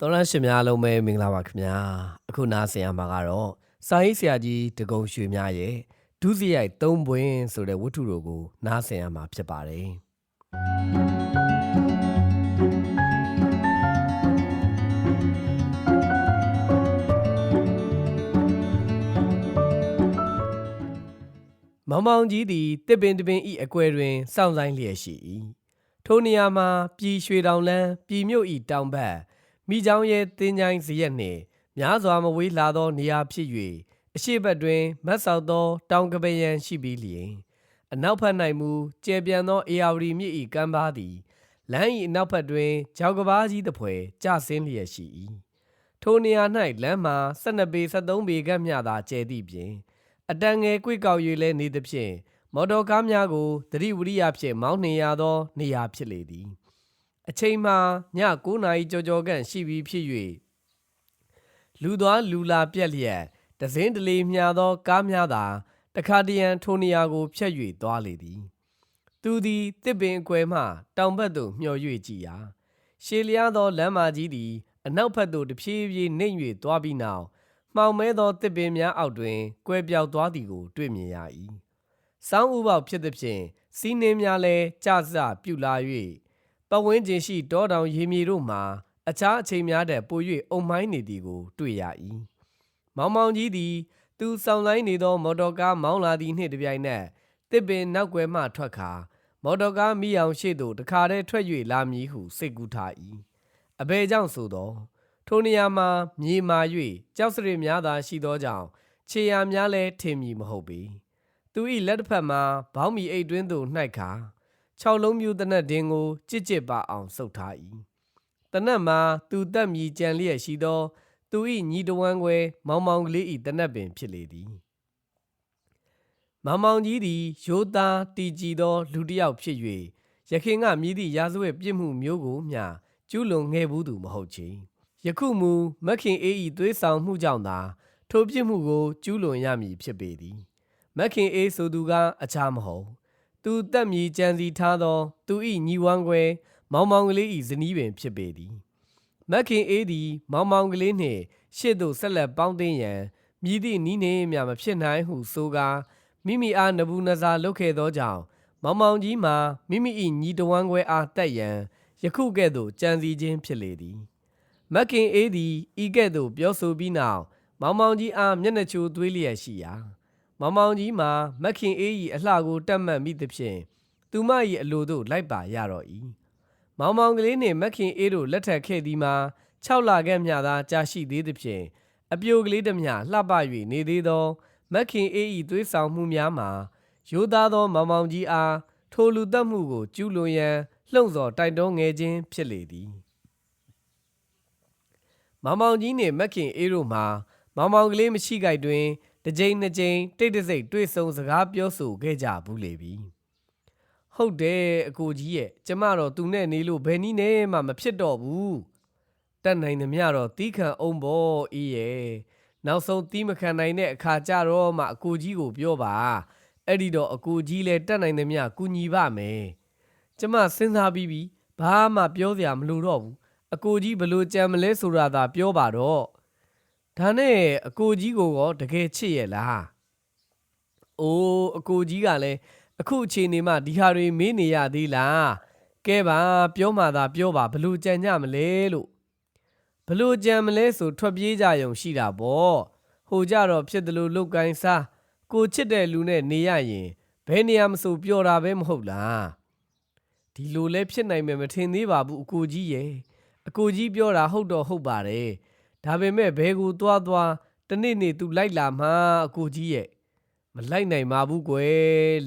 တော်လန့်ရှင်များလုံးပဲမင်္ဂလာပါခင်ဗျာအခုနားဆင်ရမှာကတော့စာရေးဆရာကြီးတကုံရွှေများရဲ့ဒုစရိုက်သုံးပွင့်ဆိုတဲ့ဝတ္ထုတို့ကိုနားဆင်ရမှာဖြစ်ပါတယ်မောင်မောင်ကြီးသည်တစ်ပင်တစ်ပင်ဤအကွယ်တွင်စောင့်ဆိုင်လျက်ရှိ၏ထိုနေရာမှာပြည်ရွှေတောင်လန်းပြည်မြို့ဤတောင်ဘက် မိချောင်းရဲ့တင်းချိုင်းစရက်နှင့်များစွာမဝေးလာသောနေရာဖြစ်၍အရှိတ်ဘက်တွင်မတ်ဆောက်သော တောင်ကပယံရှိပြီးလျင်အနောက်ဘက်၌မူကျယ်ပြန်သောအေယာဝတီမြစ်၏ကမ်းပါးသည်လမ်း၏အနောက်ဘက်တွင်ဂျောက်ကဘာကြီးတစ်ဖွဲကျဆင်းလျက်ရှိ၏ထိုနေရာ၌လမ်းမှာ12ပေ73ပေခန့်မျှသာကျယ်သည့်ပြင်အတန်ငယ်ကွေ့ကောက်၍လည်းနေသဖြင့်မော်တော်ကားများကိုသတိဝရိယဖြင့်မောင်းနှင်ရသော နေရာဖြစ်လေသည် အချိန်မှာည9နာရီကြော်ကြော်ခန့်ရှိပြီဖြစ်၍လူသွားလူလာပြက်လျက်တစင်းတလေမြာသောကားများသာတခါတရံထိုနေရာကိုဖြတ်၍သွားလေသည် သူသည်တစ်ပင်အကွယ်မှတောင်ဘက်သို့မျှော်၍ကြည်ရာရှေလျားသောလမ်းမကြီးသည်အနောက်ဘက်သို့တဖြည်းဖြည်းနှိမ့်၍သွားပြီးနောက်မှောင်မဲသောတစ်ပင်များအောက်တွင်ကွယ်ပြောက်သွားသည်ကို တွေ့မြင်ရ၏စောင်းဥပေါက်ဖြစ်သည်ဖြင့်စီးနှင်းများလည်းကြစပြုလာ၍ ပတ်ဝန်းကျင်ရှိတောတောင်ရေမြေတို့မှာအခြားအချိန်များတည်းပို၍အုံမိုင်းနေသည်ကိုတွေ့ရ၏မောင်မောင်ကြီးသည်သူဆောင်ဆိုင်နေသော မော်တော်ကားမောင်းလာသည်နှင့်တပြိုင်နက်တစ်ပင်နောက်ွယ်မှထွက်ခါမော်တော်ကားမိအောင်ရှေ့သို့တခါတည်းထွက်၍လာမည်ဟုစိတ်ကူးထား၏အဘယ်ကြောင့်ဆိုသောထိုနေရာမှာမြေမာ၍ကြောက်စရစ်များသာရှိသောကြောင့်ခြေရာများလည်းထင်မည်မဟုတ်ပေသူ၏လက်တစ်ဖက်မှာဘောင်းမီအိတ်တွင်းသို့နှိုက်ခါ ၆လုံးမျိုးတနက်ဒင်းကိုကြစ်ကြစ်ပါအောင်ဆုပ်ထား၏တနက်မှာသူတက်မြည်ကြံလျက်ရှိသောသူ၏ညီတဝမ်းခွဲမောင်မောင်ကလေး၏တနက်ပင်ဖြစ်လေသည်မောင်မောင်ကြီးသည်ရိုးသားတည်ကြည်သော လူတစ်ယောက်ဖြစ်၍ရခင်ကမြည်သည့်ရာဇဝတ်ပြစ်မှုမျိုးကိုမျှကျူးလွန်ခဲ့ဘူးသူမဟုတ်ချေယခုမူမက်ခင်အေး၏သွေးဆောင်မှုကြောင့်သာထိုပြစ်မှုကိုကျူးလွန်ရမည်ဖြစ်ပေသည်မက်ခင်အေးဆိုသူကအခြားမဟုတ် သူတက်မြည်ကြံစီထားသော သူ၏ညီဝမ်းခွဲမောင်မောင်ကလေး၏ဇနီးပင်ဖြစ်ပေသည်မက်ခင်အေးသည် မောင်မောင်ကလေးနှင့် ရှေ့သို့ဆက်လက်ပေါင်းသိမ်းရန်မြည်သည့်နီးနေမြမဖြစ်နိုင်ဟုဆိုကာမိမိအားနဘူးနဇာလုတ်ခဲ့သောကြောင့်မောင်မောင်ကြီးမှာမိမိ၏ညီတဝမ်းခွဲအားတက်ရန်ယခုကဲ့သို့ကြံစီခြင်းဖြစ်လေသည်မက်ခင်အေးသည်ဤကဲ့သို့ပြောဆိုပြီးနောက်မောင်မောင်ကြီးအားမျက်နှာချိုသွေးလျက်ရှိရာ မောင်မောင်ကြီးမှာမက်ခင်အေး၏အလှကိုတက်မှတ်မိသဖြင့်သူမ၏အလိုသို့လိုက်ပါရတော့၏မောင်မောင်ကလေးနှင့်မက်ခင်အေးတို့လက်ထပ်ခဲ့သည်မှာ6လခန့်မျှသာကြာရှိသေးသဖြင့်အပြိုကလေးတစ်မျှလှပ၍နေသေးသောမက်ခင်အေး၏သွေးဆောင်မှုများမှာရိုးသားသောမောင်မောင်ကြီးအားထိုလူသက်မှုကိုကျူးလွန်ရန်လှုံ့ဆော်တိုက်တွန်းငယ်ခြင်းဖြစ်လေသည်မောင်မောင်ကြီးနှင့်မက်ခင်အေးတို့မှာမောင်မောင်ကလေးမရှိကြိုက်တွင် တစ်ကြိမ်နှစ်ကြိမ်တိတ်တဆိတ်တွေ့ဆုံစကားပြောဆိုခဲ့ကြဘူးလေပြီဟုတ်တယ်အကိုကြီးရဲ့ကျမတော့သူနဲ့နေလို့ဘယ်နည်းနဲ့မှမဖြစ်တော့ဘူးတက်နိုင်သမျှတော့တီးခံအောင်ပေါ့အေးရဲ့နောက်ဆုံးတီးမခံနိုင်တဲ့အခါကြတော့မှအကိုကြီးကိုပြောပါအဲ့ဒီတော့အကိုကြီးလည်းတက်နိုင်သမျှကူညီပါမယ်ကျမစဉ်းစားပြီးပြီဘာမှပြောစရာမလိုတော့ဘူးအကိုကြီးဘလို့ကြံမလဲဆိုတာသာပြောပါတော့ ဒါနဲ့အကိုကြီးကိုရောတကယ်ချစ်ရဲ့လားအိုးအကိုကြီးကလည်းအခုအချိန်နေမှဒီဟာတွေမေးနေရသေးလားကဲပါပြောမှသာပြောပါဘလို့ကြံကြမလဲလို့ဘလို့ကြံမလဲဆိုထွက်ပြေးကြရုံရှိတာပေါ့ဟိုကြတော့ဖြစ်တယ်လို့လုတ်ကိုင်းစားကိုချစ်တဲ့လူနဲ့နေရရင်ဘယ်နေရာမဆိုပျော်တာပဲမဟုတ်လားဒီလိုလဲဖြစ်နိုင်မယ်မထင်သေးပါဘူးအကိုကြီးရဲ့အကိုကြီးပြောတာဟုတ်တော့ဟုတ်ပါတယ် ဒါပေမဲ့ဘဲကိုသွားသွားတနေ့နေ့သူလိုက်လာမှအကိုကြီးရဲ့မလိုက်နိုင်ပါဘူးကွယ်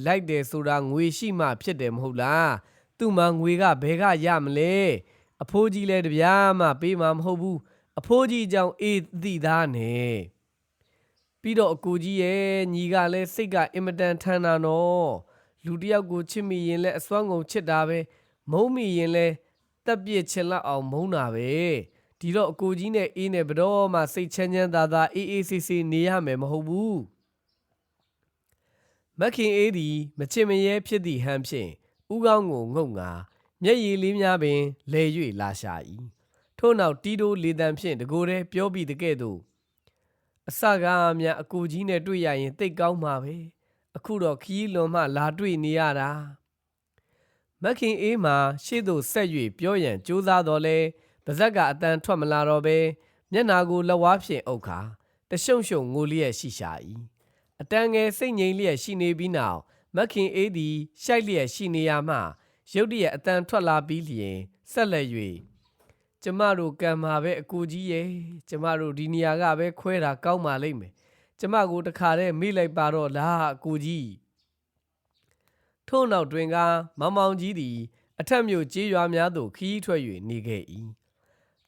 လိုက်တယ်ဆိုတာငွေရှိမှဖြစ်တယ်မဟုတ်လားသူ့မှာငွေကဘဲကရမလဲအဖိုးကြီးလည်းတပြားမှပေးမှာမဟုတ်ဘူးအဖိုးကြီးကြောင့်အေးသိသားနဲ့ပြီးတော့အကူကြီးရဲ့ညီကလည်းစိတ်ကအင်မတန်ထန်တာနော်လူတစ်ယောက်ကိုချစ်မိရင်လည်းအစွမ်းကုန်ချစ်တာပဲမုန်းမိရင်လည်းတက်ပြစ်ချင်လောက်အောင်မုန်းတာပဲ ဒီတော့အကူကြီးနဲ့အေးနဲ့ဘတော်မှစိတ်ချမ်းချမ်းသာသာအေးအေးဆေးဆေးနေရမယ်မဟုတ်ဘူးမခင်အေးသည်မချင်မရဲဖြစ်သည့်ဟန်ဖြင့်ဥကောင်းကိုငုတ်ငါမျက်ရည်လေးများပင်လဲ၍လာရှာ၏ထို့နောက်တီတိုလေတံဖြင့်တကိုယ်တည်းပြောပြီးတကဲ့သို့အစကားများအကိုကြီးနဲ့တွေ့ရရင်တိတ်ကောင်းမှာပဲအခုတော့ခီးလွန်မှလာတွေ့နေရတာမက်ခင်အေးမှာရှေ့သို့ဆက်၍ပြောရန်ကြိုးစားတော်လဲ ပါဇက်ကအတန်ထွက်မလာတော့ပဲမျက်နာကိုလက်ဝါးဖြင့်အုပ်ခါတရှုံရှုံငိုလျက်ရှိရှာ၏အတန်ငယ်စိတ်ငြိမ်လျက်ရှိနေပြီးနောက်မက်ခင်အေးသည်ရှိုက်လျက်ရှိနေရမှရုတ်တရက်အတန်ထွက်လာပြီးလျင်ဆက်လက်၍ကျမတို့ကံမှာပဲအကူကြီးရဲ့ကျမတို့ဒီနေရာကပဲခွဲတာကောင်းပါလိမ့်မယ်ကျမကိုတခါတည်းမေ့လိုက်ပါတော့လားအကူကြီးထို့နောက်တွင်ကမောင်မောင်ကြီးသည် အထက်မြို့ကြေးရွာများသို့ခီးထွက်၍နေခဲ့၏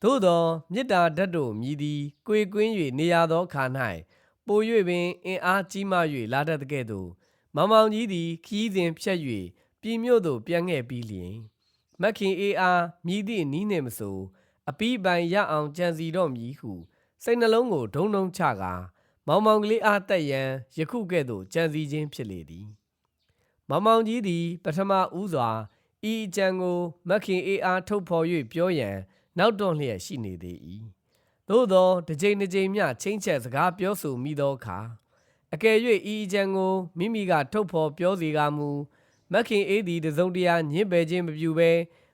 သို့သောမေတ္တာဓာတ်တို့မြည်သည်ကိုယ်ကွင်း၍နေရသောခါ၌ပို၍ပင်အင်အားကြီးမား၍လာတတ်တဲ့ကဲ့သို့မောင်မောင်ကြီးသည်ခီးစဉ်ဖြတ်၍ပြည်မြို့သို့ပြန်ခဲ့ပြီးလျင်မက်ခင်အေးအားမြည်သည့်နီးနှင့်မဆိုအပီးပိုင်ရအောင်ကြံစီတော့မည်ဟုစိတ်နှလုံးကိုဒုံဒုံချကာမောင်မောင်ကလေးအားတက်ရန်ယခုကဲ့သို့ကြံစီခြင်းဖြစ်လေသည်မောင်မောင်ကြီးသည် ပထမဦးစွာဤအကြံကိုမက်ခင်အေးအားထုတ်ဖော်၍ပြောရန် နောက်တွန့်လျက်ရှိနေသေး၏သို့သောတစ်ကြိမ်တစ်ကြိမ်မျှချင်းချက်စကားပြောဆိုမိသောအခါအကယ်၍ဤအကြံကိုမိမိကထုတ်ဖော်ပြောစီကာမူမက်ခင်အေးသည်တစုံတရာညှင်းပယ်ခြင်းမပြုဘဲ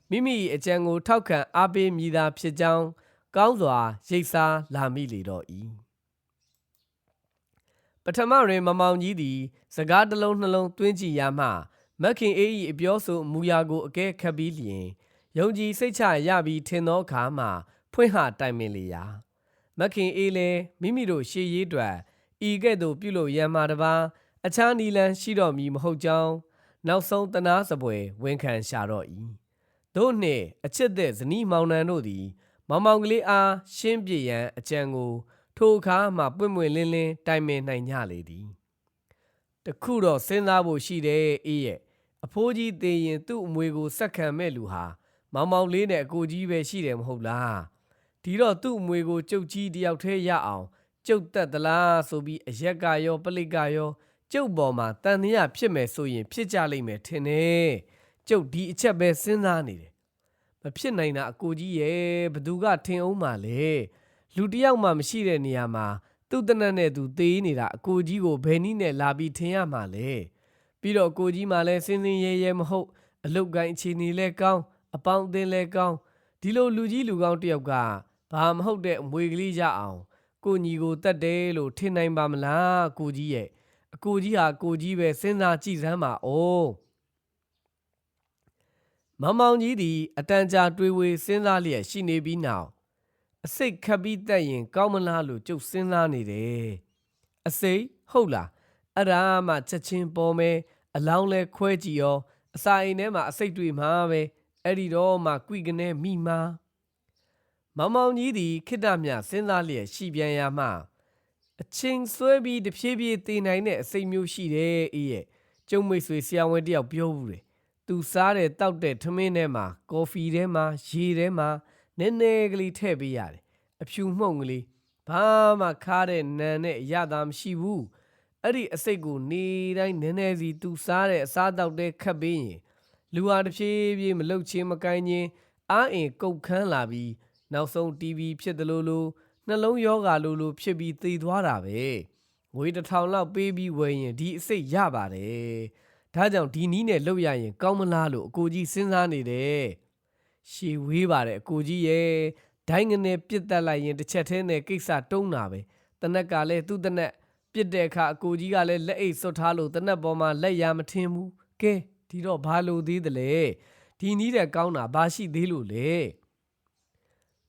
မိမိ၏အကြံကိုထောက်ခံအားပေးမိသာဖြစ်ကြောင်းကောင်းစွာရိပ်စားလာမိလေတော့၏ပထမတွင်မမောင်ကြီးသည် စကားတစ်လုံးနှလုံးသွင်းကြည့်ရမှမက်ခင်အေး၏အပြောဆိုမူရာကိုအကဲခတ်ပြီးလျင် ယုံကြည်စိတ်ချရပြီးထင်သောအခါမှဖွင့်ဟတိုင်ပင်လေရာမက်ခင်အေးလည်းမိမိတို့ရှေးရေးတွင်ဤကဲ့သို့ပြုလုပ်ရန်မှာတပါအခြားနီလန်းရှိတော်မူမဟုတ်ကြောင်းနောက်ဆုံးတနာစပွဲဝန်ခံရှာတော့၏တို့နှင့်အချစ်တဲ့ဇနီးမောင်နှံတို့သည် မောင်မောင်ကလေးအားရှင်းပြရန်အကြံကိုထိုအခါမှပွင့်ပွင့်လင်းလင်းတိုင်ပင်နိုင်ကြလေသည်တခုတော့စဉ်းစားဖို့ရှိတယ်အေးရဲ့အဖိုးကြီးသေးရင်သူ့အမွေကိုစက်ခံမဲ့လူဟာ မောင်မောင်လေးနဲ့အကိုကြီးပဲရှိတယ်မဟုတ်လားဒီတော့သူ့အမွေကိုကျုပ်ကြီးတယောက်တည်းရအောင်ကျုပ်တက်သလားဆိုပြီးအရက်ကရောပလိကရောကျုပ်ပေါ်မှာတန်တရားဖြစ်မယ်ဆိုရင်ဖြစ်ကြလိမ့်မယ်ထင်တယ်ကျုပ်ဒီအချက်ပဲစဉ်းစားနေတယ်မဖြစ်နိုင်တာအကိုကြီးရဲ့ဘသူကထင်အောင်မလဲလူတယောက်မှမရှိတဲ့နေရာမှာသူ့တနက်နဲ့သူသေးနေတာအကိုကြီးကိုဘယ်နည်းနဲ့လာပြီးထင်ရမှာလဲပြီးတော့အကိုကြီးမှလည်းစင်းစင်းရဲရဲမဟုတ်အလုတ်ကိုင်းအခြေအနေလဲကောင်း အပေါင်းအသင်းလဲကောင်းဒီလိုလူကြီးလူကောင်းတယောက်ကဘာမဟုတ်တဲ့အမွေကလေးရအောင်ကိုညီကိုတတ်တယ်လို့ထင်နိုင်ပါမလားကိုကြီးရဲ့အကိုကြီးဟာကိုကြီးပဲစဉ်းစားကြည့်စမ်းပါဦးမင်မောင်ကြီးသည်အတန်ကြာတွေးဝေစဉ်းစားလျက်ရှိနေပြီးနောက်အစိတ်ခပ်ပြီးတက်ရင် ကောင်းမလားလို့ကြုတ်စဉ်းစားနေတယ်အစိတ်ဟုတ်လားအဲ့ဒါမှချက်ချင်းပေါ်မဲအလောင်းလဲခွဲကြည့်ရောအစာအိမ်ထဲမှာအစိတ်တွေမှာပဲ အဲ့ဒီတော့မှကွိကနေမိမာမောင်မောင်ကြီးသည်ခိတ္တမြစဉ်းစားလျက်ရှိပြန်ရမှအချင်းဆွဲပြီးတဖြည်းဖြည်းတည်နိုင်တဲ့အစိတ်မျိုးရှိတယ်အေးရဲ့ကျုံမိတ်ဆွေဆရာဝန်တယောက်ပြောဘူးတယ်သူစားတဲ့တောက်တဲ့ထမင်းထဲမှာကော်ဖီထဲမှာရေထဲမှာနည်းနည်းကလေးထည့်ပေးရတယ်အဖြူမှုန့်ကလေးဘာမှခါတဲ့နံနဲ့အရသာမရှိဘူးအဲ့ဒီအစိတ်ကိုနေတိုင်းနည်းနည်းစီသူစားတဲ့အစားတောက်တဲ့ခတ်ပေးရင် လူဟာတစ်ဖြည်းဖြည်းမလုတ်ချင်းမကိုင်းချင်းအားအင်ကုတ်ခန်းလာပြီးနောက်ဆုံး TV ဖြစ်တယ်လို့လို့နှလုံးယောဂါလို့လို့ဖြစ်ပြီးသေသွားတာပဲငွေတစ်ထောင်လောက်ပေးပြီးဝယ်ရင်ဒီအစိတ်ရပါတယ်ဒါကြောင့်ဒီနီးနဲ့လှုပ်ရရင်ကောင်းမလားလို့အကိုကြီးစဉ်းစားနေတယ်ရှေဝေးပါတယ်အကိုကြီးရဲ့ဒိုင်းငနဲ့ပြစ်တက်လိုက်ရင်တစ်ချက်သေးနဲ့ကိစ္စတုံးတာပဲတနက်ကလည်းသူ့တနက်ပြစ်တဲ့အခါအကိုကြီးကလည်းလက်အိတ်စွတ်ထားလို့တနက်ပေါ်မှာလက်ရမထင်ဘူးကဲ ဒီတော့ဘာလို့သေးတယ်လဲဒီနီးတဲ့ကောင်းတာဘာရှိသေးလို့လဲ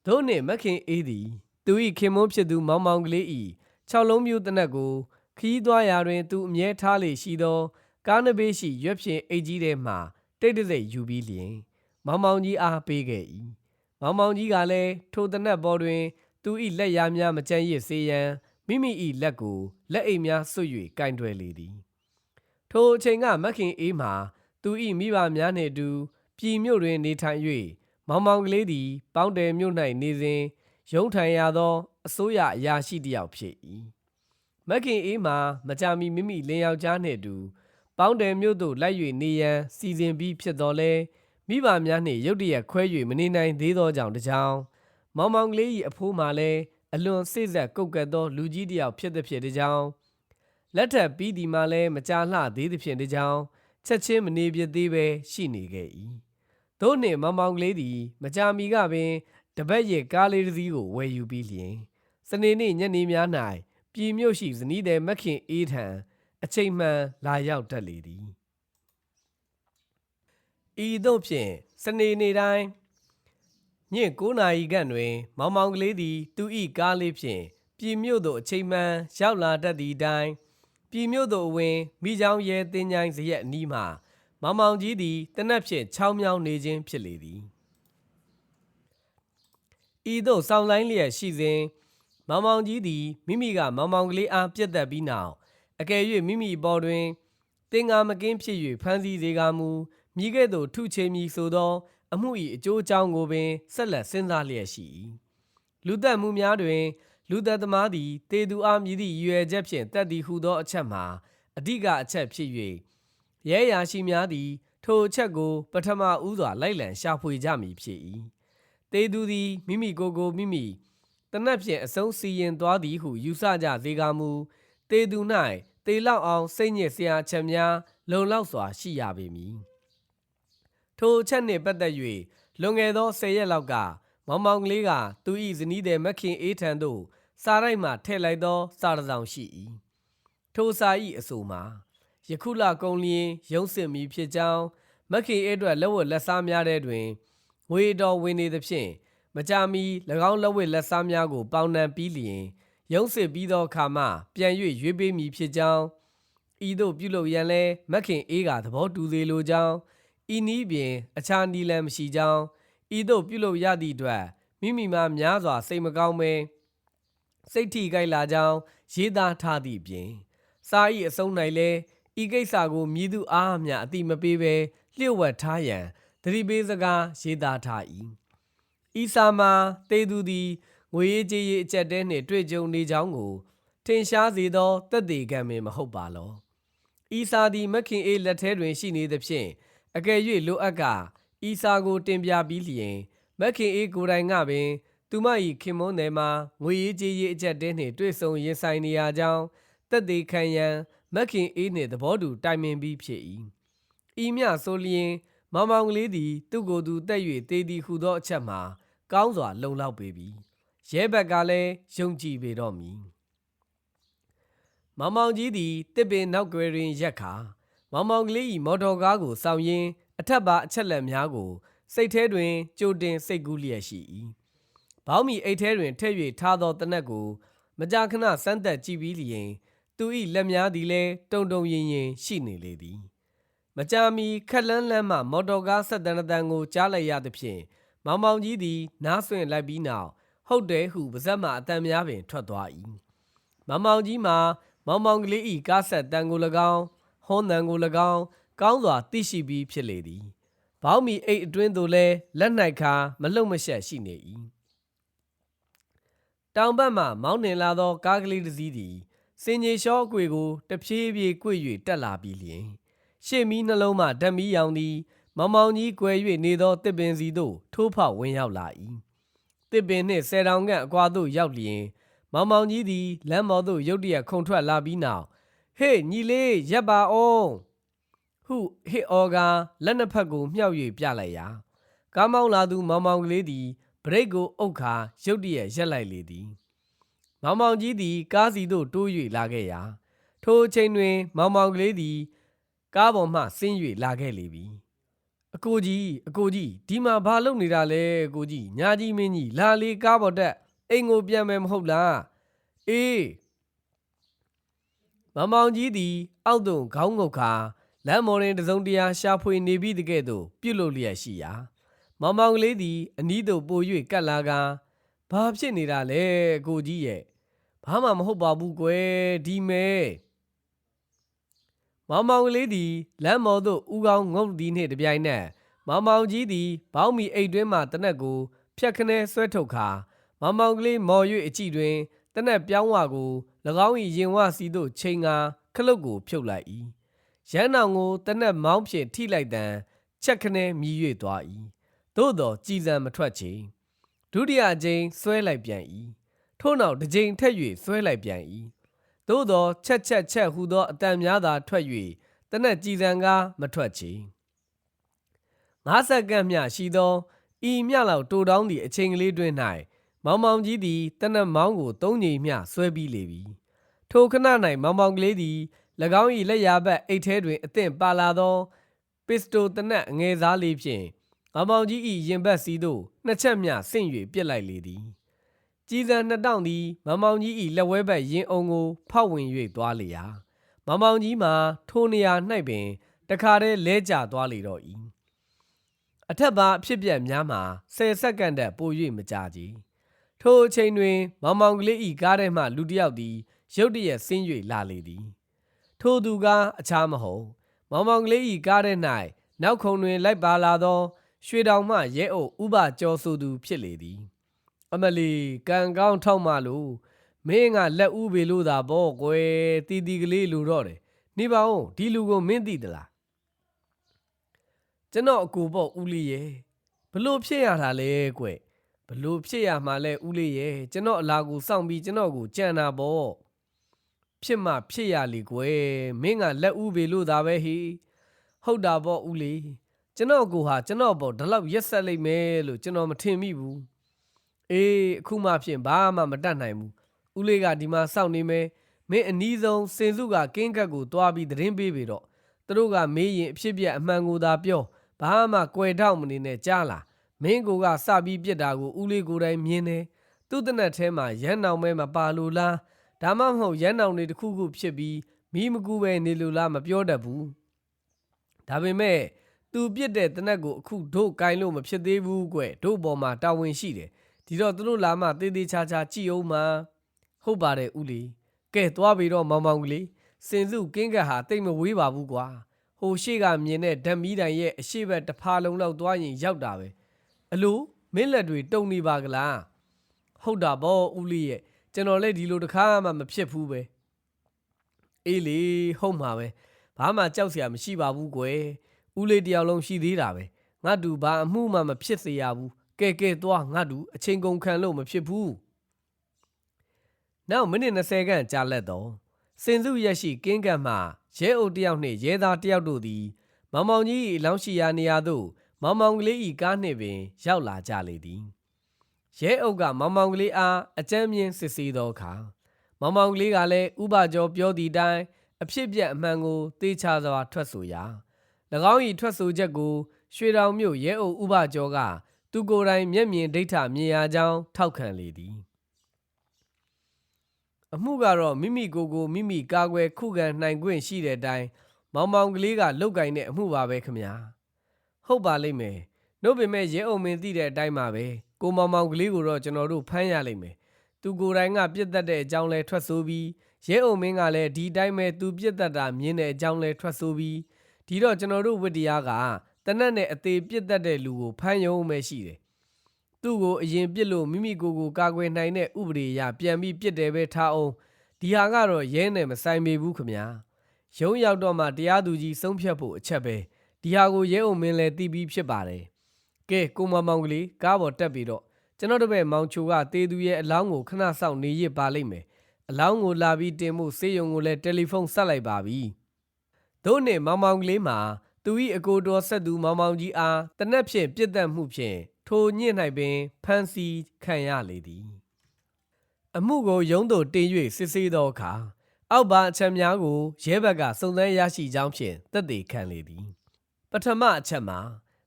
တို့နှင့်မခင်အေးသည်သူ၏ခင်မုန်းဖြစ်သူမောင်မောင်ကလေး၏၆လုံးမျိုးတနက်ကိုခီးသွားရာတွင် သူအမြဲထားလေရှိသော ကားနဘေးရှိရွက်ဖြင့်အိတ်ကြီးထဲမှတိတ်တဆိတ်ယူပြီးလျင်မောင်မောင်ကြီးအားပေးခဲ့၏မောင်မောင်ကြီးကလည်းထိုတနက်ပေါ်တွင် သူ၏လက်ရာများမကြမ်းရစ်စေရန်မိမိ၏လက်ကိုလက်အိတ်များဆွတ်၍ကင်တွယ်လေသည် ထိုအချိန်ကမခင်အေးမှာ သူ၏မိဘများနှင့်အတူပြည်မြို့တွင်နေထိုင်၍မောင်မောင်ကလေးသည် ပေါင်းတယ်မြို့၌နေစဉ်ရုံးထိုင်ရသောအစိုးရအရာရှိတစ်ယောက်ဖြစ်၏မခင်အေးမှာမကြမီမိမိလင်ယောက်ျားနှင့်အတူပေါင်းတယ်မြို့သို့လိုက်၍နေရန်စီစဉ်ပြီးဖြစ်တော်လဲမိဘများနှင့်ရုတ်တရက်ခွဲ၍မနေနိုင်သေးသောကြောင့်တကြောင်မောင်မောင်ကလေး၏အဖိုးမှလည်းအလွန်စိတ်ဆက်ကုတ်ကတ်သောလူကြီးတစ်ယောက်ဖြစ်သည်ဖြစ်သည်ကြောင့်လက်ထပ်ပြီးဒီမှလည်းမကြာလှသေးသည်ဖြစ်သည်ကြောင့် ချက်ချင်းမနေပြသေးပဲရှိနေခဲ့၏သို့နှင့်မောင်မောင်ကလေးသည် မကြာမီကပင်တပတ်ရဲ့ကားလေးတစ်စီးကိုဝယ်ယူပြီးလျင်စနေနေ့ညနေများ၌ပြည်မြို့ရှိဇနီးတဲ့မခင်အေးထံအချိန်မှန်လာရောက်တတ်လေသည်ဤသို့ဖြင့်စနေနေ့တိုင်းညင်9နာရီခန့်တွင် မောင်မောင်ကလေးသည် သူ၏ကားလေးဖြင့်ပြည်မြို့သို့အချိန်မှန်ရောက်လာတတ်သည့်အတိုင်း ပြည်မြို့သို့အဝင်မိချောင်းရဲတင်းချိုင်းစရက်အနီးမှမောင်မောင်ကြီးသည်တနက်ဖြင့်ချောင်းမြောင်းနေခြင်းဖြစ်လေသည်ဤသို့စောင်းလိုင်းလျက်ရှိစဉ်မောင်မောင်ကြီးသည်မိမိကမောင်မောင်ကလေးအားပြတ်သက်ပြီးနောက်အကယ်၍မိမိပေါ်တွင်တင်ငါမကင်းဖြစ်၍ဖမ်းဆီးစေကာမူမိကဲ့သို့ထုချေမည်ဆိုသော အမှု၏အကျိုးအကြောင်းကိုပင်ဆက်လက်စဉ်းစားလျက်ရှိ၏လူသက်မှုများတွင် လူသက်သမားသည်တေသူအားမြည်သည့်ရည်ရွယ်ချက်ဖြင့်တက်သည်ဟုသောအချက်မှာအဓိကအချက်ဖြစ်၍ရဲရာရှိများသည် ထိုအချက်ကိုပထမဦးစွာလိုက်လံရှာဖွေကြမည်ဖြစ်၏တေသူသည်မိမိကိုယ်ကိုမိမိတနက်ဖြင့်အဆုံးစီရင်သွားသည်ဟုယူဆကြစေကာမူတေသူ၌တေလောက်အောင်စိတ်ညစ်စရာအချက်များလုံလောက်စွာရှိရပေမည်ထိုအချက်နှင့်ပတ်သက်၍လွန်ခဲ့သော၁၀ရက်လောက်ကမောင်မောင်ကလေးကသူ၏ဇနီးတဲ့မခင်အေးထံသို့ စာရိုက်မှထည့်လိုက်သော စာတစ်စောင်ရှိ၏ထိုစာ၏အဆိုမှာယခုလကုန်လျင်ရုံးစင်မည်ဖြစ်ကြောင်းမခင်အေးအတွက်လက်ဝတ်လက်စားများတဲ့တွင်ငွေတော်ဝင်နေသဖြင့်မကြာမီ၎င်းလက်ဝတ်လက်စားများကို ပေါင်နှံပြီးလျင် ရုံးစစ်ပြီးသောအခါမှပြန်၍ရွေးပေးမည်ဖြစ်ကြောင်းဤသို့ပြုလုပ်ရန်လဲမခင်အေးကသဘောတူသေးလိုကြောင်းဤနည်းပင် အခြားနည်းလမ်းမရှိကြောင်းဤသို့ပြုလုပ်ရသည့်အတွက်မိမိမှများစွာစိတ်မကောင်းပဲ စိတ်ထိကြိုက်လာကြောင်းရေးသားထားသည့်ပြင်စာ၏အဆုံး၌လဲဤကိစ္စကိုမြည်သူအားမျှအတိမပေးဘဲလျှို့ဝှက်ထားရန်သတိပေးစကားရေးသားထား၏ဤစာမှာတေသူသည်ငွေရေးကြေးရေးအကျက်တဲနှင့်တွေ့ကြုံနေကြောင်းကို ထင်ရှားစေသောတက်သေးကံပင်မဟုတ်ပါလောဤစာသည်မခင်အေးလက်ထဲတွင်ရှိနေသဖြင့်အကယ်၍လိုအပ်ကဤစာကိုတင်ပြပြီးလျင်မခင်အေးကိုယ်တိုင်ကပင် သူမ၏ခင်မွန်းနယ်မှာငွေရေးကြေးရေးအကျက်တဲနှင့်တွေ့ဆုံရင်ဆိုင်နေရကြောင်းတက်သေးခံရန်မခင်အေးနှင့်သဘောတူတိုင်ပင်ပြီးဖြစ်၏ဤမြဆိုလျင်မောင်မောင်ကလေးသည်သူ့ကိုယ်သူတက်၍တေးသည်ဟုသောအချက်မှာကောင်းစွာလုံလောက်ပေပြီရဲဘက်ကလည်းယုံကြည်ပေတော့မည်မောင်မောင်ကြီးသည်တစ်ပင်နောက်ွယ်တွင်ရက်ခါမောင်မောင်ကလေး၏မော်တော်ကားကိုစောင့်ရင်းအထက်ပါအချက်လက်များကို စိတ်ထဲတွင်ကြိုတင်စိတ်ကူးလျက်ရှိ၏ ဘောင်းမီအိတ်ထဲတွင်ထည့်၍ထားသောတနက်ကိုမကြာခဏစမ်းသက်ကြည့်ပြီးလျင်သူ၏လက်များသည်လည်းတုံတုံရင်ရင်ရှိနေလေသည်မကြာမီခက်လန်းလန်းမှမော်တော်ကားဆက်တန်းတန်းကိုကြားလိုက်ရသဖြင့်မောင်မောင်ကြီးသည်နားဆွင့်လိုက်ပြီးနောက်ဟုတ်တယ်ဟုပါဇက်မှအတန်များပင်ထွက်သွား၏မောင်မောင်ကြီးမှာမောင်မောင်ကလေး၏ကားဆက်တန်ကို၎င်းဟွန်းတန်ကို၎င်းကောင်းစွာသိရှိပြီးဖြစ်လေသည်ဘောင်းမီအိတ်အတွင်းသို့လဲလက်၌ခါမလုံမရှက်ရှိနေ၏ တောင်ဘက်မှမောင်းနှင်လာသောကားကလေးတစ်စီးသည်စင်ကြီးလျှောအကွေကိုတဖြည်းဖြည်းကွေ့၍တက်လာပြီးလျင်ရှေ့မီးနှလုံးမှဓာတ်မီးရောင်သည်မောင်မောင်ကြီးကွယ်၍နေသောတစ်ပင်စီသို့ထိုးဖောက်ဝင်ရောက်လာ၏တစ်ပင်နှင့်ဆယ်တောင်ခန့်အကွာသို့ရောက်လျင် မောင်မောင်ကြီးသည်လမ်းပေါ်သို့ရုတ်တရက်ခုန်ထွက်လာပြီးနောက်ဟေ့ညီလေးရပ်ပါအောင်ဟုဟစ်အော်ကလက်နှစ်ဖက်ကိုမြှောက်၍ပြလိုက်ရာကားမောင်းလာသူမောင်မောင်ကလေးသည် ဘရိတ်ကိုအုပ်ခါရုတ်တရက်ရက်လိုက်လေသည်မောင်မောင်ကြီးသည် ကားစီသို့တိုး၍လာခဲ့ရာ ထိုအချိန်တွင် မောင်မောင်ကလေးသည် ကားပေါ်မှဆင်း၍လာခဲ့လေပြီအကိုကြီးအကိုကြီးဒီမှာဘာလုပ်နေတာလဲအကိုကြီးညာကြီးမင်းကြီးလာလေကားပေါ်တက်အိမ်ကိုပြန်မယ်မဟုတ်လားအေးမမောင်ကြီးသည်အောက်သို့ခေါင်းငုတ်ခါလမ်းမော်ရင်တစုံတရာရှာဖွေနေပြီးတကဲ့သို့ပြုတ်လို့လျက်ရှိရာ မောင်မောင်ကလေးသည်အနီးသို့ပို၍ကပ်လာကဘာဖြစ်နေတာလဲအကိုကြီးရဲ့ဘာမှမဟုတ်ပါဘူးကွယ်ဒီမဲမောင်မောင်ကလေးသည်လမ်းမော်သို့ဥကောင်းငုတ်သည်နှင့်တပြိုင်နက်မောင်မောင်ကြီးသည်ဘောင်းမီအိတ်တွင်းမှတနက်ကိုဖြတ်ခနဲဆွဲထုတ်ခါမောင်မောင်ကလေးမော်၍အကြည့်တွင်တနက်ပြောင်းဝကို၎င်း၏ရင်ဝစီသို့ချိန်ကာခလုတ်ကိုဖြုတ်လိုက်၏ရန်နောင်ကိုတနက်မောင်းဖြင့်ထိလိုက်တံချက်ခနဲမြည်၍သွား၏ သို့တော်ကြည်စံမထွက်ချေဒုတိယကြိမ်ဆွဲလိုက်ပြန်၏ထို့နောက်တစ်ကြိမ်ထက်၍ဆွဲလိုက်ပြန်၏သို့သောချက်ချက်ချက်ဟူသောအတန်များသာထွက်၍တနက်ကြည်စံကားမထွက်ချေ၅စက္ကန့်မျှရှိသောဤမျှလောက်တိုတောင်းသည့်အချိန်ကလေးတွင်၌မောင်မောင်ကြီးသည်တနက်မောင်းကိုသုံးကြိမ်မျှဆွဲပြီးလေပြီထိုခဏ၌မောင်မောင်ကလေးသည်၎င်း၏လက်ရာဘက်အိတ်ထဲတွင်အသင့်ပါလာသောပစ္စတိုတနက်အငယ်စားလေးဖြင့်မော င်မောင်ကြီး၏ရင်ဘတ်စီးသို့နှစ်ချက်မျှဆင့်၍ပြစ်လိုက်လေသည်ကြည်စံနှစ်တောင့်သည်မောင်မောင်ကြီး၏လက်ဝဲဘက်ရင်အုံကိုဖောက်ဝင်၍သွားလေရာမောင်မောင်ကြီးမှာထိုနေရာ၌ပင်တခါတည်းလဲကျသွားလေတော့၏အထက်ပါအဖြစ်ပြက်များမှာ10စက္ကန့်တည်းပို၍မကြာကြည်ထိုအချိန်တွင်မောင်မောင်ကလေး၏ကားထဲမှလူတစ်ယောက်သည်ရုတ်တရက်ဆင်း၍လာလေသည် ထိုသူကအခြားမဟုတ်မောင်မောင်ကလေး၏ကားထဲ၌နောက်ခုံတွင်လိုက်ပါလာသော ရွှေတောင်မှရဲအုပ်ဥပကျော်ဆိုသူဖြစ်လေသည် အမလီကံကောင်းထောက်မှလို့မင်းကလက်ဥပေလို့သာပေါ့ကွယ်တီတီကလေးလူတော့တယ်နေပါဦးဒီလူကိုမင်းသိသလားကျွန်တော်အကူပေါ့ဦးလေးရဲ့ဘလို့ဖြစ်ရတာလဲကွဘလို့ဖြစ်ရမှာလဲဦးလေးရဲ့ကျွန်တော်အလာကိုစောင့်ပြီးကျွန်တော်ကိုကြံတာပေါ့ဖြစ်မှဖြစ်ရလေကွယ်မင်းကလက်ဥပေလို့သာပဲဟိဟုတ်တာပေါ့ဦးလေး ကျွန်တော်ကိုဟာကျွန်တော်ပေါ့ဒီလောက်ရက်ဆက်လိုက်မယ်လို့ကျွန်တော်မထင်မိဘူးအေးအခုမှဖြင့်ဘာမှမတတ်နိုင်ဘူးဦးလေးကဒီမှာစောင့်နေမယ်မင်းအနီးဆုံးစင်စုကကင်းကတ်ကိုတွားပြီးသတင်းပေးပြီတော့သူတို့ကမေးရင်အဖြစ်ပြက်အမှန်ကိုသာပြောဘာမှကွယ်ထောက်မနေနဲ့ကြားလားမင်းကိုကစပြီးပြစ်တာကိုဦးလေးကိုယ်တိုင်မြင်တယ်သူ့တနက်ထဲမှာရန်နောင်မဲမပါလို့လားဒါမှမဟုတ်ရန်နောင်တွေတစ်ခုခုဖြစ်ပြီးမိမကူပဲနေလို့လားမပြောတတ်ဘူးဒါပေမဲ့ သူပြစ်တဲ့တနက်ကိုအခုတို့ကင်လို့မဖြစ်သေးဘူးကွတို့ပေါ်မှာတာဝန်ရှိတယ်ဒီတော့သူတို့လာမှတေးသေးချာချာကြည့်အောင်မှာဟုတ်ပါတယ်ဦးလေးကဲသွားပြီတော့မောင်မောင်ကလေးစင်စုကင်းကတ်ဟာတိတ်မဝေးပါဘူးကွာဟိုရှိကမြင်တဲ့ဓမီတိုင်ရဲ့အရှိဘက်တစ်ဖာလုံးလောက်သွားရင်ရောက်တာပဲအလိုမင်းလက်တွေတုံနေပါကလားဟုတ်တာဗောဦးလေးရဲ့ကျွန်တော်လည်းဒီလိုတစ်ခါမှမဖြစ်ဘူးပဲအေးလေဟုတ်မှာပဲဘာမှကြောက်စရာမရှိပါဘူးကွယ် ဦးလေးတယောက်လုံးရှိသေးတာပဲငါတူဘာအမှုမှမဖြစ်စေရဘူးကဲကဲသွားငါတူအချိန်ကုန်ခံလို့မဖြစ်ဘူးနောက်မိနစ်20ခန့်ကြာလက်တော့စင်စုရက်ရှိကင်းကတ်မှရဲအုပ်တယောက်နှင့်ရဲသားတယောက်တို့သည်မောင်မောင်ကြီး၏အလောင်းရှိရာနေရာသို့မောင်မောင်ကလေး၏ကားနှင့်ပင် ရောက်လာကြလေသည်ရဲအုပ်ကမောင်မောင်ကလေးအားအကြမ်းမြင်စစ်ဆေးသောအခါမောင်မောင်ကလေးကလည်းဥပကျော်ပြောသည့်အတိုင်းအဖြစ်ပြက်အမှန်ကိုသေချာစွာထွက်ဆိုရာ၎ င်း၏ထွက်ဆိုချက်ကို ရွှေတောင်မြို့ရဲအုပ်ဥပကျော်ကသူကိုယ်တိုင်မျက်မြင်ဒိဋ္ဌမြင်ရကြောင်းထောက်ခံလေသည်အမှုကတော့မိမိကိုယ်ကိုမိမိကာကွယ်ခုခံနိုင်ခွင့်ရှိတဲ့အတိုင်းမောင်မောင်ကလေးကလုတ်ကင်တဲ့အမှုပါပဲခမညာဟုတ်ပါလိမ့်မယ်နှုတ်ပေမဲ့ရဲအုံမင်းသိတဲ့အတိုင်းပါပဲကိုမောင်မောင်ကလေးကိုတော့ကျွန်တော်တို့ဖမ်းရလိမ့်မယ်သူကိုယ်တိုင်ကပြစ်တတ်တဲ့အကြောင်းလဲထွက်ဆိုပြီးရဲအုံမင်းကလည်းဒီတိုင်းပဲသူပြစ်တတ်တာမြင်တဲ့အကြောင်းလဲထွက်ဆိုပြီး ဒီတော့ကျွန်တော်တို့ဝတ္တရားကတနက်နဲ့အသေးပြစ်တတ်တဲ့လူကိုဖမ်းရုံပဲရှိတယ်သူ့ကိုအရင်ပြစ်လို့မိမိကိုယ်ကိုကာကွယ်နိုင်တဲ့ဥပဒေအရပြန်ပြီးပြစ်တယ်ပဲထားအောင်ဒီဟာကတော့ရဲနဲ့မဆိုင်ပေဘူးခမညာရုံးရောက်တော့မှတရားသူကြီးဆုံးဖြတ်ဖို့အချက်ပဲဒီဟာကိုရဲအုံမင်းလည်းသိပြီးဖြစ်ပါတယ်ကဲကိုမမောင်ကလေးကားပေါ်တက်ပြီးတော့ကျွန်တော်တပည့်မောင်ချိုကတေးသူရဲ့အလောင်းကိုခဏစောင့်နေရပါလိမ့်မယ်အလောင်းကိုလာပြီးတင်မှုစေယုံကိုလည်းတယ်လီဖုန်းဆက်လိုက်ပါပြီ တို့နဲ့မောင်မောင်ကလေးမှာသူ၏အကိုတော်ဆက်သူမောင်မောင်ကြီးအားတနက်ဖြင့်ပြစ်တက်မှုဖြင့်ထိုညစ်၌ပင်ဖမ်းဆီးခံရလေသည်အမှုကိုရုံးသို့တင်၍စစ်ဆေးသောအခါအောက်ပါအချက်များကိုရဲဘက်ကစုံစမ်းရရှိကြောင်းဖြင့်သက်သေခံလေသည် ပထမအချက်မှာ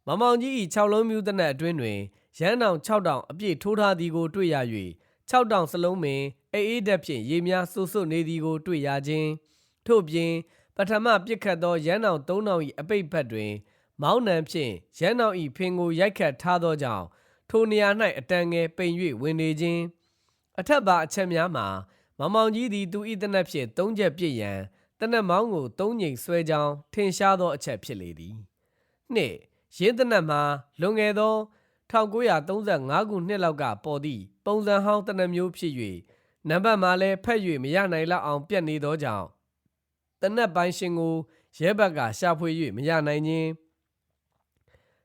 မမောင်ကြီး၏6လုံးမြူးတဲ့အတွင်းတွင်ရန်တောင်6တောင်အပြည့်ထိုးထားသည်ကိုတွေ့ရ၍6တောင်စလုံးပင်အေးအေးတက်ဖြင့်ရေများဆူဆွနေသည်ကိုတွေ့ရခြင်းထို့ပြင် ပထမပြစ်ခတ်သောရန်တောင်3တောင်၏အပိတ်ဖက်တွင် မောင်းနှံဖြင့်ရန်နောက်ဤဖင်ကိုရိုက်ခတ်ထားသောကြောင့်ထိုနေရာ၌အတန်ငယ်ပိန်၍ဝင်နေခြင်းအထက်ပါအချက်များမှာမမောင်ကြီးသည်သူဤတနက်ဖြင့်သုံးချက်ပြည့်ရန်တနက်မောင်းကိုသုံးငိမ်ဆွဲကြောင်းထင်ရှားသောအချက်ဖြစ်လေသည်နှစ်ရင်းတနက်မှာလွန်ခဲ့သော1935ခုနှစ်လောက်ကပေါ်သည့်ပုံစံဟောင်းတနက်မျိုးဖြစ်၍နံပါတ်မှာလည်းဖက်၍မရနိုင်လောက်အောင်ပြတ်နေသောကြောင့် တနက်ပိုင်းရှင်ကိုရဲဘက်ကရှာဖွေ၍မရနိုင်ခြင်း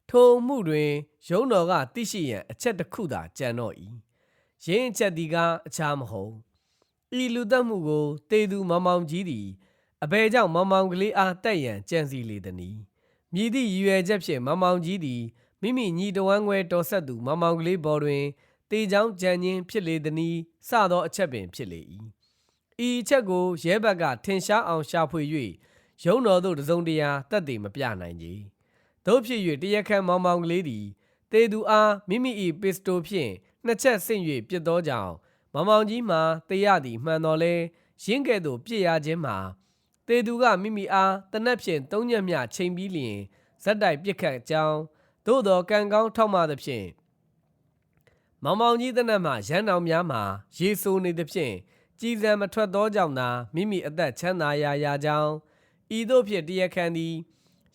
ထိုအမှုတွင်ရုံးတော်ကသိရှိရန်အချက်တစ်ခုသာကြံတော့၏ရင်းအချက်ဒီကအခြားမဟုတ်ဤလူသက်မှုကိုတေသူမောင်မောင်ကြီးသည်အဘယ်ကြောင့်မောင်မောင်ကလေးအားတက်ရန်ကြံစီလေသည်နီမြည်သည့်ရည်ရွယ်ချက်ဖြင့်မောင်မောင်ကြီးသည်မိမိညီတဝမ်းခွဲတော်ဆက်သူမောင်မောင်ကလေးပေါ်တွင်တေချောင်းကြံခြင်းဖြစ်လေသည်နီစသောအချက်ပင်ဖြစ်လေ၏ ဤအချက်ကိုရဲဘက်ကထင်ရှားအောင်ရှာဖွေ၍ရုံးတော်သို့တစုံတရာတက်တည်မပြနိုင်ကြ။တို့ဖြစ်၍တရက်ခန့်မောင်မောင်ကလေးသည်တေသူအားမိမိ၏ပစ္စတိုဖြင့်နှစ်ချက်ဆင့်၍ပြစ်သောကြောင့်မောင်မောင်ကြီးမှာတေရသည်မှန်တော်လဲရင်းကဲ့သို့ပြစ်ရခြင်းမှာတေသူကမိမိအားတနက်ဖြင့်သုံးညက်မြချိန်ပြီးလျင်ဇက်တိုက်ပြစ်ခတ်ကြောင်းသို့သောကံကောင်းထောက်မှသဖြင့်မောင်မောင်ကြီးတနက်မှရန်တော်များမှာရေဆိုးနေသဖြင့် ကြည်စံမထွက်သောကြောင့်သာမိမိအသက်ချမ်းသာရာရာကြောင်းဤသို့ဖြင့်တရက်ခန့်သည်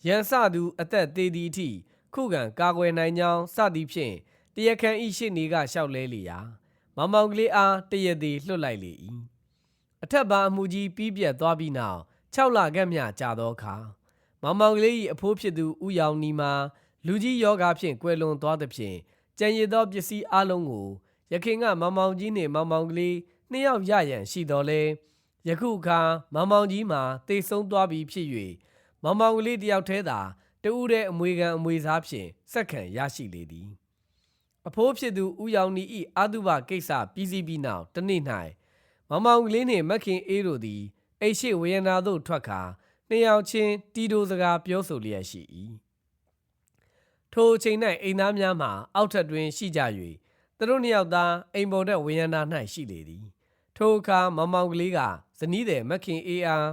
ရန်စသူအသက်သေးသည့်အထိခုခံကာကွယ်နိုင်ကြောင်းစသည်ဖြင့်တရက်ခန့်ဤရှိနေကလျှောက်လဲလေရာမောင်မောင်ကလေးအားတရက်သည်လွတ်လိုက်လေ၏အထက်ပါအမှုကြီးပြီးပြတ်သွားပြီးနောက်6လခန့်မြကြာသောအခါမောင်မောင်ကလေး၏အဖိုးဖြစ်သူဥယောင်နီမှာလူကြီးယောဂါဖြင့်ကွယ်လွန်သွားသဖြင့်ကြံရည်သောပစ္စည်းအလုံးကိုရခင်ကမောင်မောင်ကြီးနှင့်မောင်မောင်ကလေး နှစ်ယောက်ရရန်ရှိတော်လဲယခုအခါမောင်မောင်ကြီးမှာတိတ်ဆုံးသွားပြီးဖြစ်၍မောင်မောင်ကလေးတယောက်တည်းသာတူးတဲ့အမွေခံအမွေစားဖြင့်စက္ကန့်ရရှိလေသည်အဖိုးဖြစ်သူဥယောင်နီ၏အာတုဘကိစ္စပြီးစီးပြီးနောက်တနေ့၌မောင်မောင်ကလေးနှင့်မခင်အေးတို့သည်အိတ်ရှိဝေယနာသို့ထွက်ခါနှစ်ယောက်ချင်းတီတိုစကားပြောဆိုလျက်ရှိ၏ထိုအချိန်၌အိမ်သားများမှအောက်ထပ်တွင်ရှိကြ၍သူတို့နှစ်ယောက်သာအိမ်ပေါ်တဲ့ဝေယနာ၌ရှိလေသည် ထိုအခါမောင်မောင်ကလေးကဇနီးတဲ့မခင်အေးအား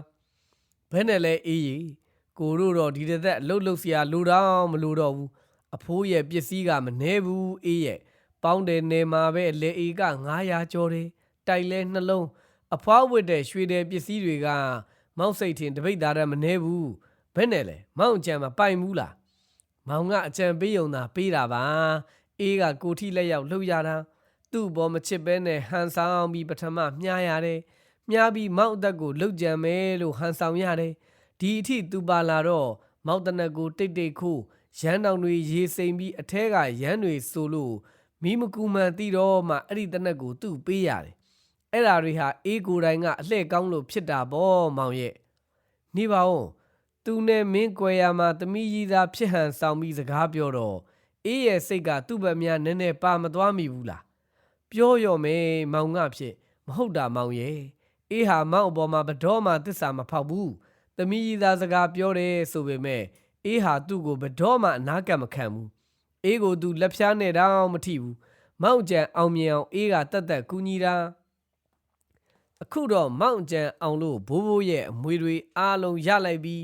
ဘယ်နဲ့လဲအေးရီကိုတို့တော့ဒီတစ်သက်အလုတ်လုတ်เสียလိုတော့မလိုတော့ဘူးအဖိုးရဲ့ပစ္စည်းကမနှဲဘူးအေးရဲ့ပေါင်းတယ်နေမှာပဲလေအေက900ကျော်တယ်တိုက်လဲနှလုံးအဖွားဝတ်တဲ့ရွှေတဲ့ပစ္စည်းတွေကမောက်စိတ်ထင်တပိတ်သားတည်းမနှဲဘူးဘယ်နဲ့လဲမောက်အကြံမပိုင်ဘူးလားမောင်ကအကြံပေးုံသာပေးတာပါအေးကကိုထိလက်ရောက်လှုပ်ရတာ သူ့ဘောမချစ်ပဲနဲ့ဟန်ဆောင်ပြီးပထမမြားရတယ်မြားပြီးမောက်အသက်ကိုလှုပ်ကြံမယ်လို့ဟန်ဆောင်ရတယ်ဒီအထိသူပါလာတော့မောက်တနက်ကိုတိတ်တိတ်ခိုးရန်တောင်တွေရေစိမ်ပြီးအထဲကရန်တွေဆိုလို့မိမကူမှန်သိတော့မှအဲ့ဒီတနက်ကိုသူ့ပေးရတယ်အဲ့ဓာတွေဟာအေးကိုယ်တိုင်ကအလှဲ့ကောင်းလို့ဖြစ်တာပေါ့မောင်ရဲ့နေပါဦးသူနဲ့မင်းကွယ်ရမှာသမီးကြီးသားဖြစ်ဟန်ဆောင်ပြီးစကားပြောတော့အေးရဲ့စိတ်ကသူ့ဘက်များနည်းနည်းပါမသွားမိဘူးလား ပြောရော်မယ်မောင်ငါဖြစ်မဟုတ်တာမောင်ရဲ့အေးဟာမောင်အပေါ်မှာဘတော်မှတစ္ဆာမဖောက်ဘူးသမီးကြီးသားစကားပြောတယ်ဆိုပေမဲ့အေးဟာသူ့ကိုဘတော်မှအနာကမခံဘူးအေးကိုသူလက်ဖြားနဲ့တောင်မထိဘူးမောင်ကြံအောင်မြင်အောင်အေးကတက်တက်ကူညီတာအခုတော့မောင်ကြံအောင်လို့ဘိုးဘိုးရဲ့အမွေတွေအားလုံးရလိုက်ပြီး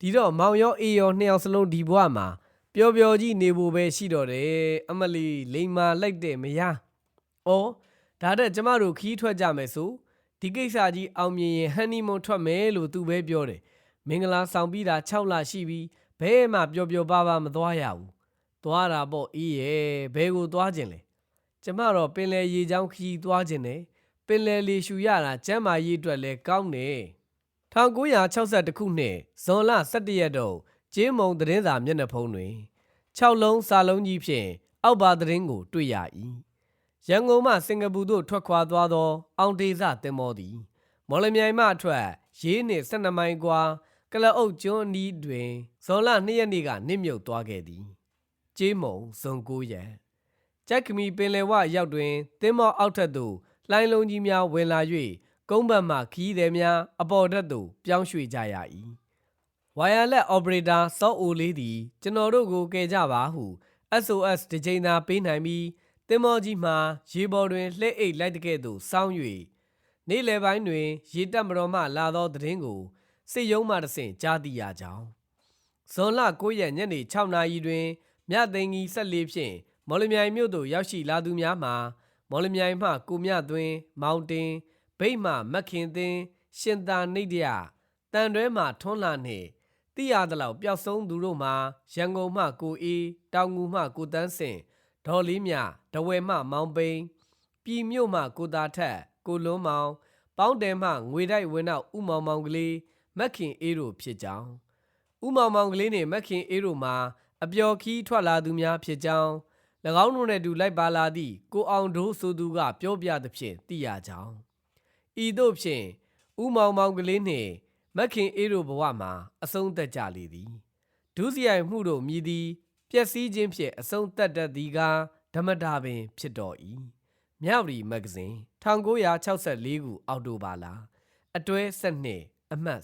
ဒီတော့မောင်ရောအေးရောနှစ်ယောက်စလုံးဒီဘဝမှာပျော်ပျော်ကြီးနေဖို့ပဲရှိတော့တယ်အမလီလိန်မာလိုက်တဲ့မယား။ အော်ဒါတဲ့ကျမတို့ခီးထွက်ကြမယ်ဆိုဒီကိစ္စကြီးအောင်မြင်ရင်ဟန်နီမွန်ထွက်မယ်လို့သူပဲပြောတယ်။မင်္ဂလာဆောင်ပြီးတာ6လရှိပြီဘဲမှပျော်ပျော်ပါပါမသွားရဘူး။သွားတာပေါ့အေးရဲ့ဘဲကိုသွားခြင်းလဲ။ကျမတော့ပင်လေရေချောင်းခီးသွားခြင်းတယ်။ပင်လေလေရှူရတာကျမ်းမာရေးအတွက်လဲကောင်းတယ်။1962ခုနှစ်ဇွန်လ17ရက်တော့ကျင်းမုံသတင်းစာမျက်နှာဖုံးတွင်6လုံးစာလုံးကြီးဖြင့်အောက်ပါသတင်းကိုတွေ့ရ၏ ရန်ကုန်မှစင်ကာပူသို့ထွက်ခွာသွားသော အောင်တေဇသင်္ဘောသည် မော်လမြိုင်မှအထွက်ရေးနှင့်12မိုင်ကွာကလအုပ်ကျွန်းအနီးတွင်ဇွန်လ2ရက်နေ့ကနစ်မြုပ်သွားခဲ့သည်ကျေးမုံဇွန်9ရက်ကြက်ကမီပင်လယ်ဝရောက်တွင်သင်္ဘောအောက်ထပ်သို့လှိုင်းလုံးကြီးများဝင်လာ၍ကုန်းဘက်မှခီးသည်များအပေါ်ထက်သို့ပြောင်းရွှေ့ကြရ၏ဝိုင်ယာလက်အော်ပရေတာစောအိုလေးသည်ကျွန်တော်တို့ကိုကယ်ကြပါဟု SOS တစ်ကြိမ်သာပေးနိုင်ပြီး တင်မောကြီးမှရေပေါ်တွင်လှဲ့အိတ်လိုက်တဲ့ကဲ့သို့စောင်း၍နေ့လယ်ပိုင်းတွင် ရေတက်မတော်မှလာသောသတင်းကိုစစ်ရုံးမှတဆင့်ကြားသိရကြောင်းဇွန်လ9ရက်ညနေ6နာရီတွင်မြသိန်းကြီး14ဖြင့်မော်လမြိုင်မြို့သို့ရောက်ရှိလာသူများမှာမော်လမြိုင်မှကိုမြသွင်းမောင်တင်ဗိတ်မှမက်ခင်သင်းရှင်သာနေတရတန်တွဲမှထွန်းလာနှင့်တိရသလောက်ပျောက်ဆုံးသူတို့မှာရန်ကုန်မှကိုအေးတောင်ငူမှကိုတန်းစင် ဒေါ်လေးမြဒဝဲမှမောင်ပိန်ပြည်မြို့မှကိုတာထက်ကိုလွန်းမောင် ပေါင်းတယ်မှငွေတိုက်ဝင်းနောက်ဥမောင်မောင်ကလေးမက်ခင်အေးတို့ဖြစ်ကြောင်းဥမောင်မောင်ကလေးနှင့်မက်ခင်အေးတို့မှာအပျော်ခီးထွက်လာသူများဖြစ်ကြောင်း၎င်းတို့နှင့်အတူလိုက်ပါလာသည့်ကိုအောင်ဒိုးဆိုသူကပြောပြသဖြင့်သိရကြောင်းဤသို့ဖြင့်ဦးမောင်မောင်ကလေးနှင့်မက်ခင်အေးတို့ဘဝမှာအဆုံးသက်ကြလေသည်ဒုစရိုက်မှုတို့မြည်သည် ပျက်စီးခြင်းဖြင့်အဆုံးသက်တတ်သည်ကားဓမ္မတာပင်ဖြစ်တော်၏မြဝတီမဂ္ဂဇင်း1964ခုအောက်တိုဘာလအတွဲ12အမှတ်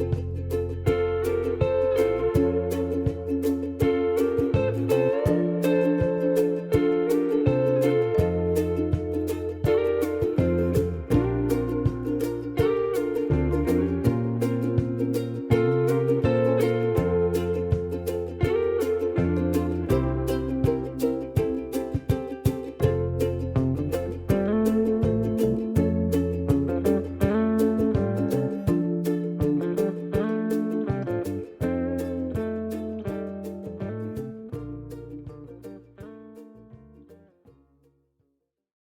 12